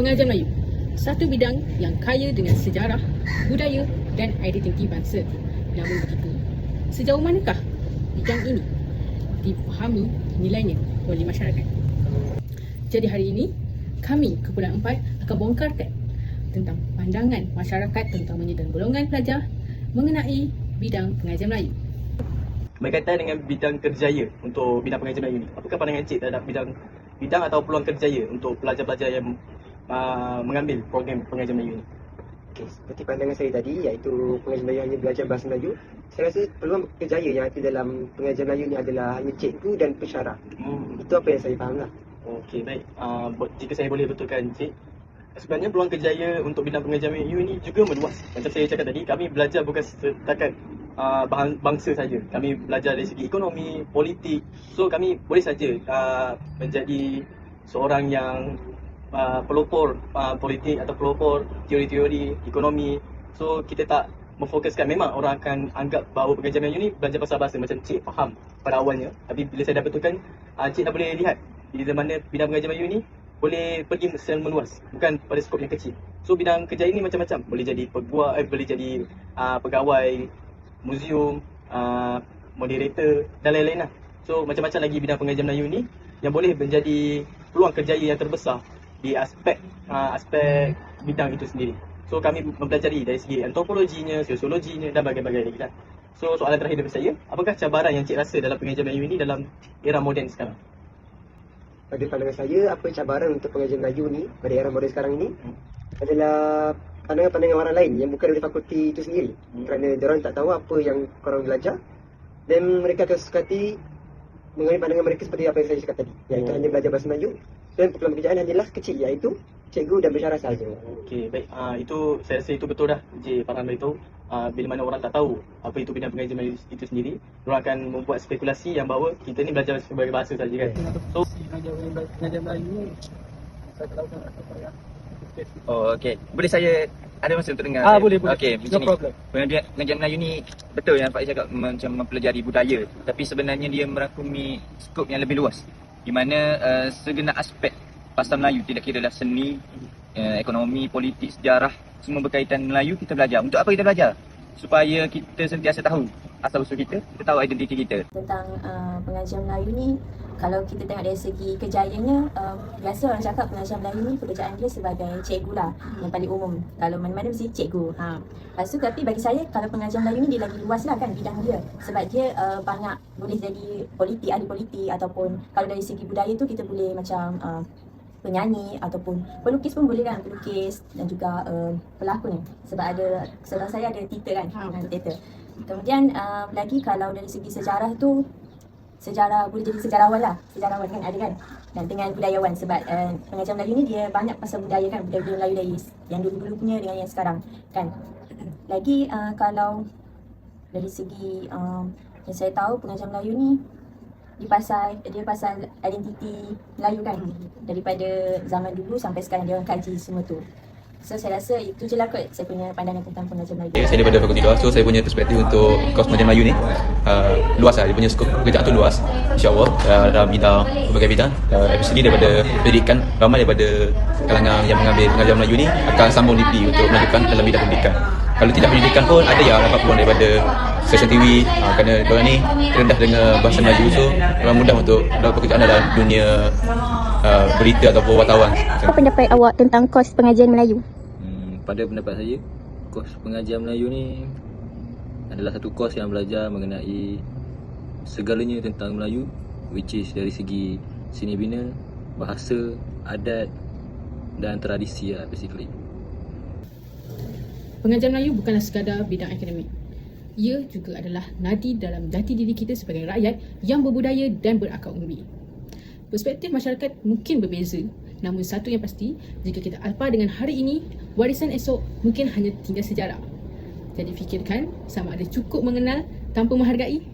pengajian Melayu. Satu bidang yang kaya dengan sejarah, budaya dan identiti bangsa. Namun begitu, sejauh manakah bidang ini dipahami nilainya oleh masyarakat? Jadi hari ini, kami Kumpulan Empat akan bongkarkan tentang pandangan masyarakat terutamanya dan golongan pelajar mengenai bidang pengajian Melayu. berkaitan dengan bidang kerjaya untuk bidang pengajian Melayu ni. Apakah pandangan Encik terhadap bidang bidang atau peluang kerjaya untuk pelajar-pelajar yang uh, mengambil program pengajian Melayu ni? Okey, seperti pandangan saya tadi iaitu pengajian Melayu hanya belajar bahasa Melayu. Saya rasa peluang kerjaya yang ada dalam pengajian Melayu ni adalah hanya cikgu dan pensyarah. Hmm. Itu apa yang saya faham lah. Okey, baik. Uh, jika saya boleh betulkan Encik, sebenarnya peluang kerjaya untuk bidang pengajian Melayu ni juga meluas. Macam saya cakap tadi, kami belajar bukan setakat uh, bangsa saja. Kami belajar dari segi ekonomi, politik. So kami boleh saja uh, menjadi seorang yang uh, pelopor uh, politik atau pelopor teori-teori ekonomi. So kita tak memfokuskan memang orang akan anggap bahawa pengajian Melayu ni belajar pasal bahasa macam cik faham pada awalnya. Tapi bila saya dah betulkan, uh, cik dah boleh lihat di mana bidang pengajian Melayu ni boleh pergi secara meluas bukan pada skop yang kecil. So bidang kerja ini macam-macam. Boleh jadi peguam, eh, boleh jadi uh, pegawai muzium, uh, moderator dan lain-lain lah. So macam-macam lagi bidang pengajian Melayu ni yang boleh menjadi peluang kerjaya yang terbesar di aspek uh, aspek bidang itu sendiri. So kami mempelajari dari segi antropologinya, sosiologinya dan bagai-bagai lagi lah. So soalan terakhir daripada saya, apakah cabaran yang cik rasa dalam pengajian Melayu ini dalam era moden sekarang? Pada pandangan saya, apa cabaran untuk pengajian Melayu ni pada era moden sekarang ini Hmm. adalah pandangan-pandangan orang lain yang bukan dari fakulti itu sendiri. Hmm. Kerana orang tak tahu apa yang korang belajar dan mereka akan sukati mengambil pandangan mereka seperti apa yang saya cakap tadi. Iaitu Hmm. hanya belajar bahasa Melayu dan peluang pekerjaan hanyalah kecil iaitu cikgu dan pensyarah sahaja. Okey, baik. Uh, itu saya rasa itu betul dah. Encik Farhan beritahu. Uh, bila mana orang tak tahu apa itu bidang pengajian Melayu itu sendiri, orang akan membuat spekulasi yang bahawa kita ni belajar sebagai bahasa saja kan. So, pengajian Melayu ni saya tahu kan apa ya. Oh, okey. Boleh saya ada masa untuk dengar? Ah, boleh, boleh. Okey, No macam ni. problem. Pengajian, pengajian Melayu ni betul yang Pak cakap macam mempelajari budaya. Tapi sebenarnya dia merangkumi skop yang lebih luas. Di mana uh, segenap aspek pasal Melayu tidak kira dah seni, uh, ekonomi, politik, sejarah, semua berkaitan Melayu kita belajar. Untuk apa kita belajar? Supaya kita sentiasa tahu asal usul kita, kita tahu identiti kita. tentang uh, pengajian Melayu ni kalau kita tengok dari segi kejayanya uh, biasa orang cakap pengajian Melayu ni pekerjaan dia sebagai cikgu lah yang paling umum. Kalau mana-mana mesti cikgu. Ha. lepas tu tapi bagi saya kalau pengajian Melayu ni dia lagi luas lah kan bidang dia. Sebab dia uh, banyak boleh jadi politik ahli politik ataupun kalau dari segi budaya tu kita boleh macam uh, penyanyi ataupun pelukis pun boleh kan pelukis dan juga uh, pelakon sebab ada sebab saya ada teater kan ha, teater. Kemudian uh, lagi kalau dari segi sejarah tu sejarah boleh jadi sejarawan lah. Sejarawan kan ada kan? Dan dengan budayawan sebab uh, pengajian Melayu ni dia banyak pasal budaya kan budaya Melayu dari yang dulu-dulu punya dengan yang sekarang kan? Lagi uh, kalau dari segi um, yang saya tahu pengajian Melayu ni dia pasal dia pasal identiti Melayu kan? Daripada zaman dulu sampai sekarang dia orang kaji semua tu so saya rasa itu je lah kot saya punya pandangan tentang pengajian Melayu. Okay, saya daripada fakulti luar so saya punya perspektif untuk kos pengajian Melayu ni uh, luas lah. Dia punya skop pekerjaan tu luas insyaAllah. Uh, dalam bidang berbagai bidang. Uh, especially daripada pendidikan ramai daripada kalangan yang mengambil pengajian Melayu ni akan sambung degree untuk melanjutkan dalam bidang pendidikan. Kalau tidak pendidikan pun ada yang dapat peluang daripada stesen TV uh, kerana diorang ni rendah dengan bahasa Melayu. So memang mudah untuk dapat pekerjaan dalam dunia uh, berita ataupun wartawan Apa pendapat awak tentang kos pengajian Melayu? Hmm, pada pendapat saya, kos pengajian Melayu ni adalah satu kos yang belajar mengenai segalanya tentang Melayu which is dari segi seni bina, bahasa, adat dan tradisi lah basically. Pengajian Melayu bukanlah sekadar bidang akademik. Ia juga adalah nadi dalam jati diri kita sebagai rakyat yang berbudaya dan berakal umbi. Perspektif masyarakat mungkin berbeza, namun satu yang pasti, jika kita alpa dengan hari ini, warisan esok mungkin hanya tinggal sejarah. Jadi fikirkan sama ada cukup mengenal tanpa menghargai.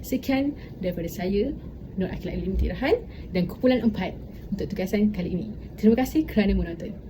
Sekian daripada saya, Nur Akil Alim Tirahan dan Kumpulan Empat untuk tugasan kali ini. Terima kasih kerana menonton.